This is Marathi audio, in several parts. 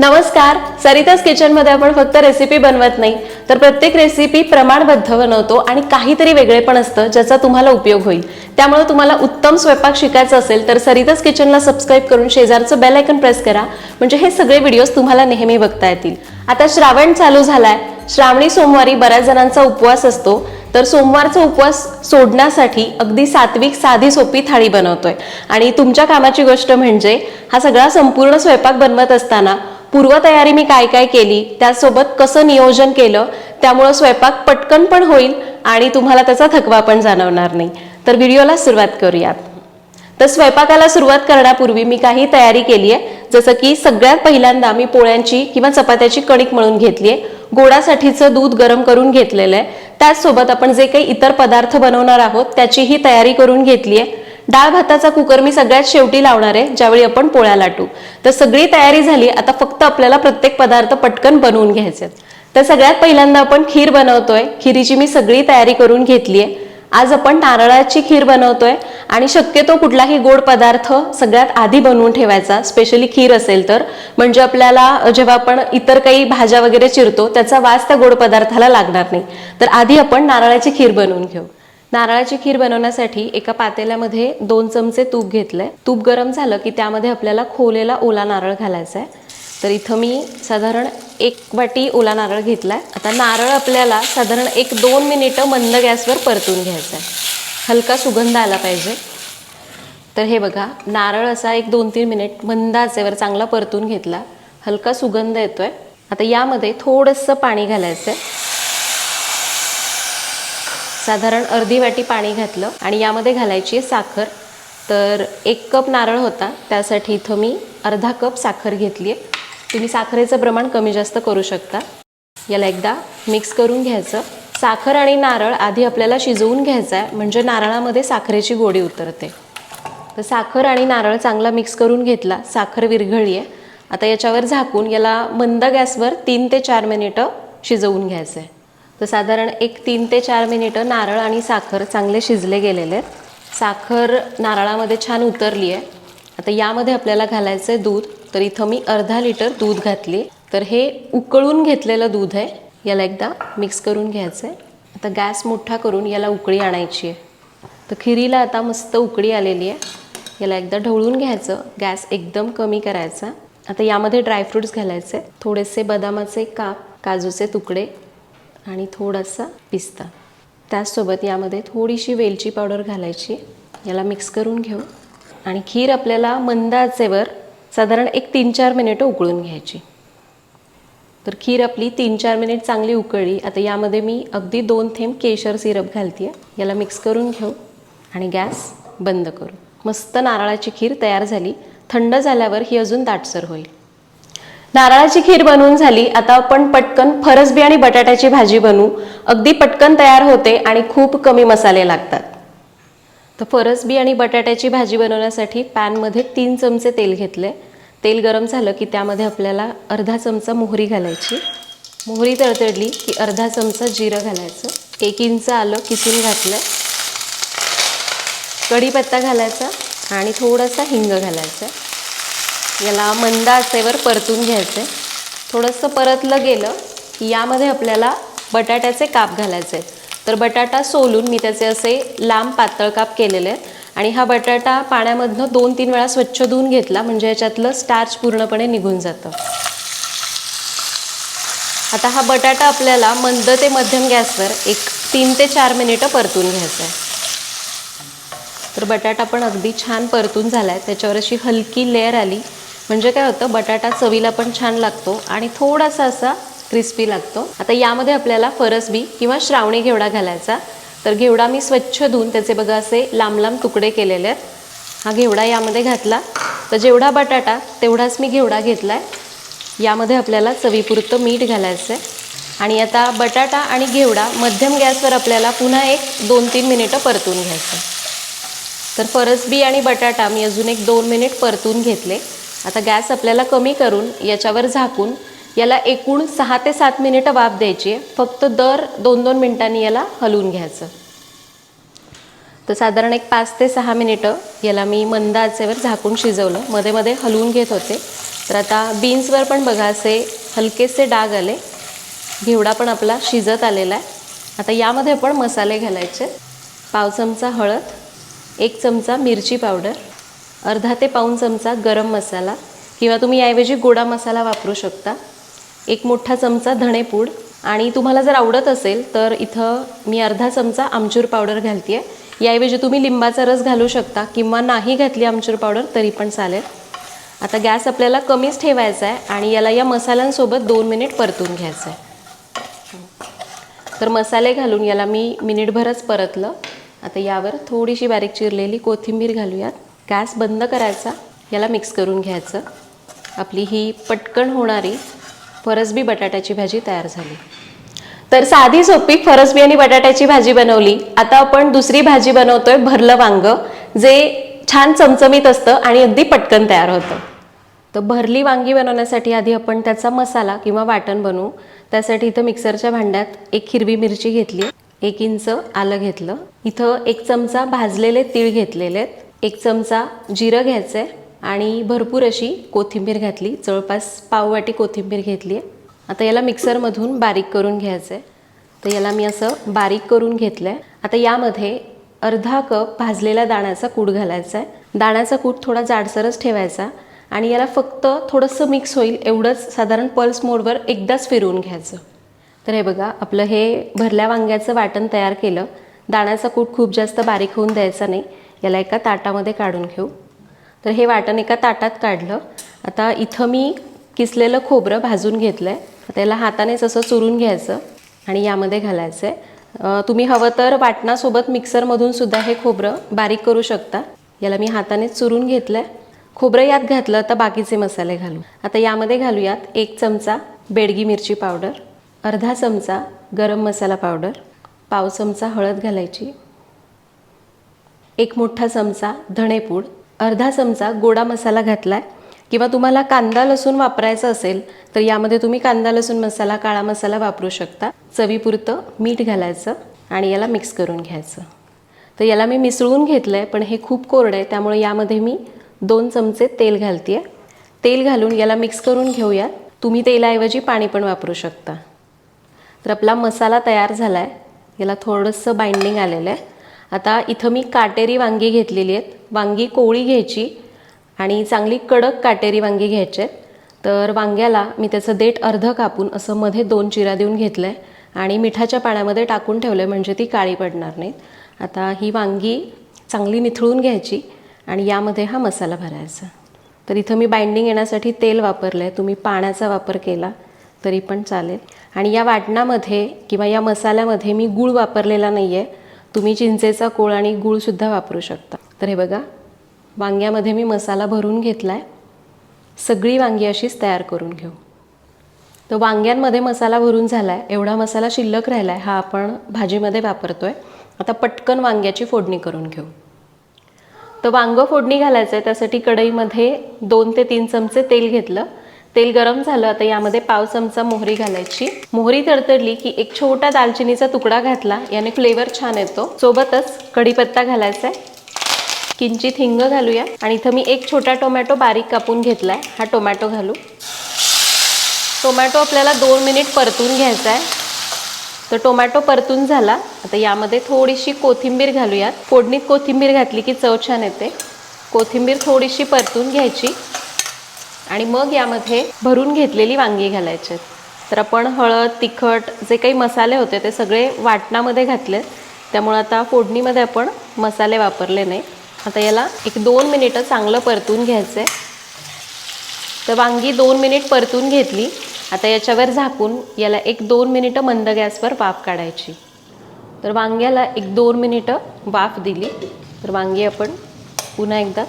नमस्कार. सरिताज किचनमध्ये आपण फक्त रेसिपी बनवत नाही तर प्रत्येक रेसिपी प्रमाणबद्ध बनवतो आणि काहीतरी वेगळे पण असतं ज्याचा तुम्हाला उपयोग होईल. त्यामुळे तुम्हाला उत्तम स्वयंपाक शिकायचा असेल तर सरिताज किचनला सबस्क्राईब करून शेजारचं बेल आयकन प्रेस करा. म्हणजे हे सगळे व्हिडिओज तुम्हाला नेहमी बघता येतील. आता श्रावण चालू झालाय. श्रावणी सोमवारी बऱ्याच जणांचा उपवास असतो. तर सोमवारचा उपवास सोडण्यासाठी अगदी सात्विक साधी सोपी थाळी बनवतोय. आणि तुमच्या कामाची गोष्ट म्हणजे हा सगळा संपूर्ण स्वयंपाक बनवत असताना पूर्वतयारी मी काय काय केली त्यासोबत कसं नियोजन केलं त्यामुळं स्वयंपाक पटकन पण होईल आणि तुम्हाला त्याचा थकवा पण जाणवणार नाही. तर व्हिडिओला सुरुवात करूयात. तर स्वयंपाकाला सुरुवात करण्यापूर्वी मी काही तयारी केली आहे जसं की सगळ्यात पहिल्यांदा मी पोळ्यांची किंवा चपात्याची कणिक मळून घेतली आहे गोडासाठीचं दूध गरम करून घेतलेलं आहे. त्याचसोबत आपण जे काही इतर पदार्थ बनवणार आहोत त्याचीही तयारी करून घेतली आहे डाळ भाताचा कुकर मी सगळ्यात शेवटी लावणार आहे ज्यावेळी आपण पोळ्या लाटू. तर सगळी तयारी झाली आता फक्त आपल्याला प्रत्येक पदार्थ पटकन बनवून घ्यायचे तर सगळ्यात पहिल्यांदा आपण खीर बनवतोय. खिरीची मी सगळी तयारी करून घेतली आहे आज आपण नारळाची खीर बनवतोय आणि शक्यतो कुठलाही गोड पदार्थ सगळ्यात आधी बनवून ठेवायचा स्पेशली खीर असेल तर. म्हणजे आपल्याला जेव्हा आपण इतर काही भाज्या वगैरे चिरतो त्याचा वास त्या गोड पदार्थाला लागणार नाही. तर आधी आपण नारळाची खीर बनवून घेऊ. नारळाची खीर बनवण्यासाठी एका पातेल्यामध्ये दोन चमचे तूप घेतलं आहे तूप गरम झालं की त्यामध्ये आपल्याला खोलेला ओला नारळ घालायचा आहे तर इथं मी साधारण एक वाटी ओला नारळ घेतला आहे आता नारळ आपल्याला साधारण एक दोन मिनिटं मंद गॅसवर परतून घ्यायचा आहे हलका सुगंध आला पाहिजे. तर हे बघा नारळ असा एक दोन तीन मिनिट मंद आचेवर चांगला परतून घेतला. हलका सुगंध येतो आहे आता यामध्ये थोडंसं पाणी घालायचं आहे साधारण अर्धी वाटी पाणी घातलं आणि यामध्ये घालायची आहे साखर. तर एक कप नारळ होता त्यासाठी इथं मी अर्धा कप साखर घेतली आहे. तुम्ही साखरेचं प्रमाण कमी जास्त करू शकता. याला एकदा मिक्स करून घ्यायचं. साखर आणि नारळ आधी आपल्याला शिजवून घ्यायचं आहे म्हणजे नारळामध्ये साखरेची गोडी उतरते. तर साखर आणि नारळ चांगला मिक्स करून घेतला. साखर विरघळली आहे. आता याच्यावर झाकून याला मंद गॅसवर तीन ते चार मिनिटं शिजवून घ्यायचं आहे तर साधारण एक तीन ते चार मिनिटं नारळ आणि साखर चांगले शिजले गेलेले आहेत. साखर नारळामध्ये छान उतरली आहे आता यामध्ये आपल्याला घालायचं आहे दूध. तर इथं मी अर्धा लिटर दूध घातली. तर हे उकळून घेतलेलं दूध आहे. याला एकदा मिक्स करून घ्यायचं आहे आता गॅस मोठा करून याला उकळी आणायची आहे तर खिरीला आता मस्त उकळी आलेली आहे याला एकदा ढवळून घ्यायचं. गॅस एकदम कमी करायचा. आता यामध्ये ड्रायफ्रूट्स घालायचे थोडेसे बदामाचे काप काजूचे तुकडे आणि थोडासा पिस्ता. त्याचसोबत यामध्ये थोडीशी वेलची पावडर घालायची. याला मिक्स करून घेऊ. आणि खीर आपल्याला मंद आचेवर साधारण एक तीन चार मिनिटं उकळून घ्यायची. तर खीर आपली तीन चार मिनिट चांगली उकळली. आता यामध्ये मी अगदी दोन थेंब केशर सिरप घालते याला मिक्स करून घेऊ आणि गॅस बंद करू. मस्त नारळाची खीर तयार झाली. थंड झाल्यावर ही अजून दाटसर होईल. नारळाची खीर बनवून झाली. आता आपण पटकन फरसबी आणि बटाट्याची भाजी बनवू. अगदी पटकन तयार होते आणि खूप कमी मसाले लागतात. तर फरसबी आणि बटाट्याची भाजी बनवण्यासाठी पॅनमध्ये तीन चमचे तेल घेतले. तेल गरम झालं की त्यामध्ये आपल्याला अर्धा चमचा मोहरी घालायची. मोहरी तडतडली की अर्धा चमचा जिरं घालायचं. एक इंच आलं किसून घातलं. कढीपत्ता घालायचा आणि थोडासा हिंग घालायचा. याला मंद आचेवर परतून घ्यायचं थोडंसं परतलं गेलं की यामध्ये आपल्याला बटाट्याचे काप घालायचे तर बटाटा सोलून मी त्याचे असे लांब पातळ काप केलेले आहेत. आणि हा बटाटा पाण्यामधनं दोन तीन वेळा स्वच्छ धुवून घेतला म्हणजे याच्यातलं स्टार्च पूर्णपणे निघून जातं. आता हा बटाटा आपल्याला मंद ते मध्यम गॅसवर एक तीन ते चार मिनिटं परतून घ्यायचं आहे तर बटाटा पण अगदी छान परतून झाला आहे त्याच्यावर अशी हलकी लेअर आली. म्हणजे काय होतं बटाटा चवीला पण छान लागतो आणि थोडासा असा क्रिस्पी लागतो. आता यामध्ये आपल्याला फरसबी किंवा श्रावणी घेवडा घालायचा. तर घेवडा मी स्वच्छ धुवून त्याचे बघा असे लांब लांब तुकडे केलेले आहेत. हा घेवडा यामध्ये घातला. तर जेवढा बटाटा तेवढाच मी घेवडा घेतला आहे यामध्ये आपल्याला चवीपुरतं मीठ घालायचं आहे आणि आता बटाटा आणि घेवडा मध्यम गॅसवर आपल्याला पुन्हा एक दोन तीन मिनिटं परतून घ्यायचं तर फरसबी आणि बटाटा मी अजून एक दोन मिनिट परतून घेतले. आता गॅस आपल्याला कमी करून याच्यावर झाकून याला एकूण सहा ते सात मिनिटं वाफ द्यायची आहे. फक्त दर दोन दोन मिनिटांनी याला हलवून घ्यायचं. तर साधारण एक पाच ते सहा मिनिटं याला मी मंद आचेवर झाकून शिजवलं. मध्ये मध्ये हलवून घेत होते. तर आता बीन्सवर पण बघा असे हलकेसे डाग आले. घेवडा पण आपला शिजत आलेला आहे. आता यामध्ये आपण मसाले घालायचे. पाव चमचा हळद एक चमचा मिरची पावडर अर्धा ते पाऊण चमचा गरम मसाला किंवा तुम्ही याऐवजी गोडा मसाला वापरू शकता. एक मोठा चमचा धणेपूड. आणि तुम्हाला जर आवडत असेल तर इथं मी अर्धा चमचा आमचूर पावडर घालते आहे याऐवजी तुम्ही लिंबाचा रस घालू शकता किंवा नाही घातली आमचूर पावडर तरी पण चालेल. आता गॅस आपल्याला कमीच ठेवायचा आहे आणि याला या मसाल्यांसोबत दोन मिनिट परतून घ्यायचं आहे तर मसाले घालून याला मी मिनिटभरच परतलं. आता यावर थोडीशी बारीक चिरलेली कोथिंबीर घालूयात. गॅस बंद करायचा याला मिक्स करून घ्यायचं. आपली ही पटकन होणारी फरसबी बटाट्याची भाजी तयार झाली. तर साधी सोपी फरसबी आणि बटाट्याची भाजी बनवली. आता आपण दुसरी भाजी बनवतोय भरलं वांग जे छान चमचमीत असतं आणि अगदी पटकन तयार होतं. तर भरली वांगी बनवण्यासाठी आधी आपण त्याचा मसाला किंवा वाटण बनवू. त्यासाठी इथं मिक्सरच्या भांड्यात एक हिरवी मिरची घेतली एक इंच आलं घेतलं. इथं एक चमचा भाजलेले तीळ घेतलेले आहेत. एक चमचा जिरं घ्यायचं आहे आणि भरपूर अशी कोथिंबीर घातली. जवळपास पाववाटी कोथिंबीर घेतली आहे. आता याला मिक्सरमधून बारीक करून घ्यायचं आहे तर याला मी असं बारीक करून घेतलं आहे आता यामध्ये अर्धा कप भाजलेला दाण्याचा कूट घालायचा आहे दाण्याचा कूट थोडा जाडसरच ठेवायचा आणि याला फक्त थोडंसं मिक्स होईल एवढंच साधारण पल्स मोडवर एकदाच फिरवून घ्यायचं. तर हे बघा आपलं हे भरल्या वांग्याचं वाटण तयार केलं. दाण्याचा कूट खूप जास्त बारीक होऊन द्यायचा नाही. याला एका ताटामध्ये काढून घेऊ. तर हे वाटण एका ताटात काढलं. आता इथं मी किसलेलं खोबरं भाजून घेतलं आहे आता याला हातानेच असं चुरून घ्यायचं आणि यामध्ये घालायचं आहे तुम्ही हवं तर वाटणासोबत मिक्सरमधून सुद्धा हे खोबरं बारीक करू शकता. याला मी हातानेच चुरून घेतलं आहे खोबरं यात घातलं तर बाकीचे मसाले घालू. आता यामध्ये घालूयात एक चमचा बेडगी मिरची पावडर अर्धा चमचा गरम मसाला पावडर पाव चमचा हळद घालायची एक मोठा चमचा धणेपूड अर्धा चमचा गोडा मसाला घातला आहे किंवा तुम्हाला कांदा लसूण वापरायचा असेल तर यामध्ये तुम्ही कांदा लसूण मसाला काळा मसाला वापरू शकता. चवीपुरतं मीठ घालायचं आणि याला मिक्स करून घ्यायचं. तर याला मी मिसळून घेतलं आहे पण हे खूप कोरडं आहे त्यामुळे यामध्ये मी दोन चमचे तेल घालते आहे तेल घालून याला मिक्स करून घेऊया. तुम्ही तेलाऐवजी पाणी पण वापरू शकता. तर आपला मसाला तयार झाला आहे याला थोडंसं बाइंडिंग आलेलं आहे. आता इथं मी काटेरी वांगी घेतलेली आहेत. वांगी कोवळी घ्यायची आणि चांगली कडक काटेरी वांगी घ्यायचे आहेत. तर वांग्याला मी त्याचं देठ अर्धं कापून असं मध्ये दोन चिरा देऊन घेतलं आहे आणि मिठाच्या पाण्यामध्ये टाकून ठेवलं आहे म्हणजे ती काळी पडणार नाहीत. आता ही वांगी चांगली निथळून घ्यायची आणि यामध्ये हा मसाला भरायचा. तर इथं मी बाइंडिंग येण्यासाठी तेल वापरलं आहे तुम्ही पाण्याचा वापर केला तरी पण चालेल. आणि या वाटणामध्ये किंवा या मसाल्यामध्ये मी गूळ वापरलेला नाही आहे तुम्ही चिंचेचा कोळ आणि गूळसुद्धा वापरू शकता. तर हे बघा वांग्यामध्ये मी मसाला भरून घेतला आहे सगळी वांगी अशीच तयार करून घेऊ. तर वांग्यांमध्ये मसाला भरून झाला आहे एवढा मसाला शिल्लक राहिला आहे हा आपण भाजीमध्ये वापरतो आहे आता पटकन वांग्याची फोडणी करून घेऊ. तर वांगं फोडणी घालायचं आहे त्यासाठी कढईमध्ये दोन ते तीन चमचे तेल घेतलं. तेल गरम झालं आता यामध्ये पाव चमचा मोहरी घालायची. मोहरी तडतडली की एक छोटा दालचिनीचा तुकडा घातला याने फ्लेवर छान येतो. सोबतच कढीपत्ता घालायचा आहे किंचित हिंग घालूया. आणि इथं मी एक छोटा टोमॅटो बारीक कापून घेतला आहे हा टोमॅटो घालू. टोमॅटो आपल्याला दोन मिनिट परतून घ्यायचा आहे तर टोमॅटो परतून झाला. आता यामध्ये थोडीशी कोथिंबीर घालूयात. फोडणीत कोथिंबीर घातली की चव छान येते. कोथिंबीर थोडीशी परतून घ्यायची. आणि मग यामध्ये भरून घेतलेली वांगी घालायचे. तर आपण हळद तिखट जे काही मसाले होते ते सगळे वाटणामध्ये घातले. त्यामुळे आता फोडणीमध्ये आपण मसाले वापरले नाही. आता याला एक दोन मिनिटं चांगलं परतून घ्यायचं. आहे तर वांगी दोन मिनिट परतून घेतली. आता याच्यावर झाकून याला एक दोन मिनिटं मंद गॅसवर वाफ काढायची. तर वांग्याला एक दोन मिनिटं वाफ दिली. तर वांगी आपण पुन्हा एकदा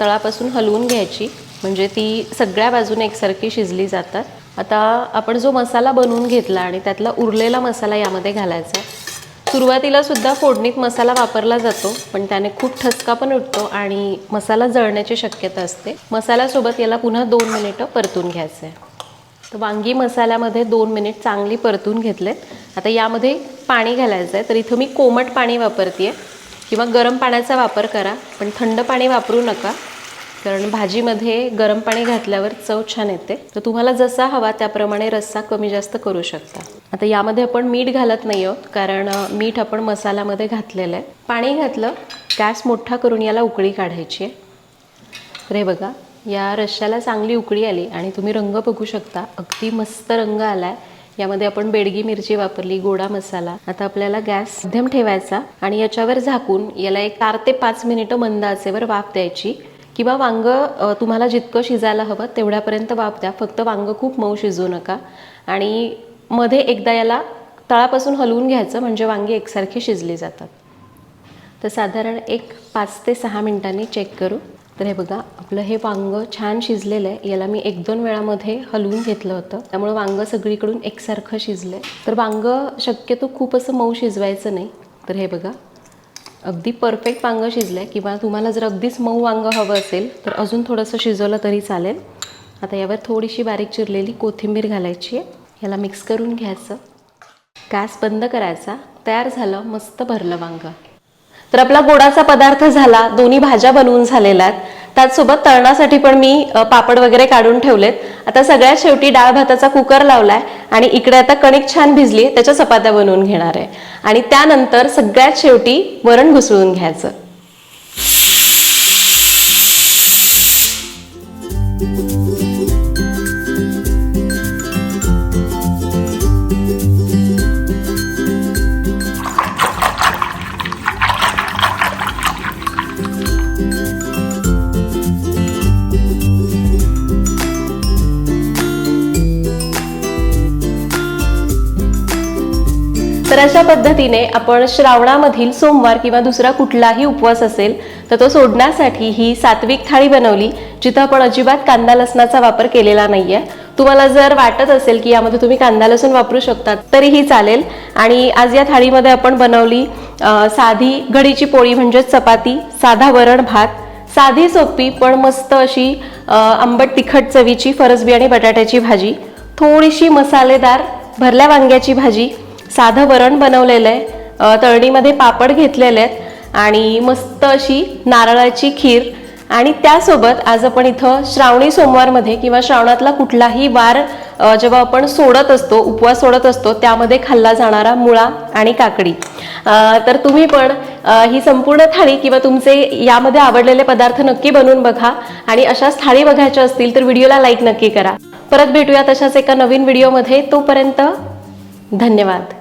तळापासून हलवून घ्यायची. म्हणजे ती सगळ्या बाजूने एकसारखी शिजली जातात. आता आपण जो मसाला बनवून घेतला आणि त्यातला उरलेला मसाला यामध्ये घालायचा सुरुवातीला सुद्धा फोडणीत मसाला वापरला जातो पण त्याने खूप ठसका पण उठतो आणि मसाला जळण्याची शक्यता असते. मसाल्यासोबत याला पुन्हा दोन मिनिटं परतून घ्यायचं आहे. तर वांगी मसाल्यामध्ये दोन मिनिट चांगली परतून घेतलेत. आता यामध्ये पाणी घालायचं आहे. तर इथं मी कोमट पाणी वापरते आहे किंवा गरम पाण्याचा वापर करा पण थंड पाणी वापरू नका. कारण भाजीमध्ये गरम पाणी घातल्यावर चव छान येते. तर तुम्हाला जसा हवा त्याप्रमाणे रस्सा कमी जास्त करू शकता. आता यामध्ये आपण मीठ घालत नाही आहोत कारण मीठ आपण मसाल्यामध्ये घातलेलं आहे. पाणी घातलं गॅस मोठा करून याला उकळी काढायची आहे. तर हे बघा या रश्श्याला चांगली उकळी आली आणि तुम्ही रंग बघू शकता अगदी मस्त रंग आलाय. यामध्ये आपण बेडगी मिरची वापरली गोडा मसाला. आता आपल्याला गॅस मध्यम ठेवायचा आणि याच्यावर झाकून याला एक चार ते पाच मिनिटं मंद आचेवर वाफ द्यायची. किंवा वांग तुम्हाला जितकं शिजायला हवं तेवढ्यापर्यंत वाफ द्या. फक्त वांग खूप मऊ शिजू नका. आणि मध्ये एकदा याला तळापासून हलवून घ्यायचं म्हणजे वांगी एकसारखी शिजली जातात. तर साधारण एक पाच ते सहा मिनिटांनी चेक करू. तर हे बघा आपलं हे वांग छान शिजलेलं आहे. याला मी एक दोन वेळामध्ये हलवून घेतलं होतं. त्यामुळे वांग सगळीकडून एकसारखं शिजलं आहे तर वांग शक्यतो खूप असं मऊ शिजवायचं नाही. तर हे बघा अगदी परफेक्ट वांग शिजलं आहे किंवा तुम्हाला जर अगदीच मऊ वांग हवं असेल तर अजून थोडंसं शिजवलं तरी चालेल. आता यावर थोडीशी बारीक चिरलेली कोथिंबीर घालायची आहे. याला मिक्स करून घ्यायचं. गॅस बंद करायचा. तयार झालं मस्त भरलं वांग. तर आपला गोडाचा पदार्थ झाला. दोन्ही भाज्या बनवून झालेल्या आहेत. त्याचसोबत तळणासाठी पण मी पापड वगैरे काढून ठेवलेत. आता सगळ्यात शेवटी डाळ भाताचा कुकर लावलाय आणि इकडे आता कणिक छान भिजली त्याच्या चपात्या बनवून घेणार आहे. आणि त्यानंतर सगळ्यात शेवटी वरण घुसळून घ्यायचं. अशा पद्धतीने आपण श्रावणामधील सोमवार किंवा दुसरा कुठलाही उपवास असेल तर तो सोडण्यासाठी ही सात्विक थाळी बनवली जिथं आपण अजिबात कांदा लसणाचा वापर केलेला नाही आहे तुम्हाला जर वाटत असेल की यामध्ये तुम्ही कांदा लसूण वापरू शकतात तरीही चालेल. आणि आज या थाळीमध्ये आपण बनवली साधी घडीची पोळी म्हणजेच चपाती साधा वरण भात साधी सोपी पण मस्त अशी आंबट तिखट चवीची फरसबी आणि बटाट्याची भाजी थोडीशी मसालेदार भरल्या वांग्याची भाजी साधं वरण बनवलेलं आहे. तळणीमध्ये पापड घेतलेले आहेत आणि मस्त अशी नारळाची खीर. आणि त्यासोबत आज आपण इथं श्रावणी सोमवारमध्ये किंवा श्रावणातला कुठलाही वार जेव्हा आपण सोडत असतो उपवास सोडत असतो त्यामध्ये खाल्ला जाणारा मुळा आणि काकडी. तर तुम्ही पण ही संपूर्ण थाळी किंवा तुमचे यामध्ये आवडलेले पदार्थ नक्की बनवून बघा आणि अशाच थाळी बघायच्या असतील तर व्हिडिओला लाईक नक्की करा. परत भेटूया तशाच एका नवीन व्हिडिओमध्ये. तोपर्यंत धन्यवाद.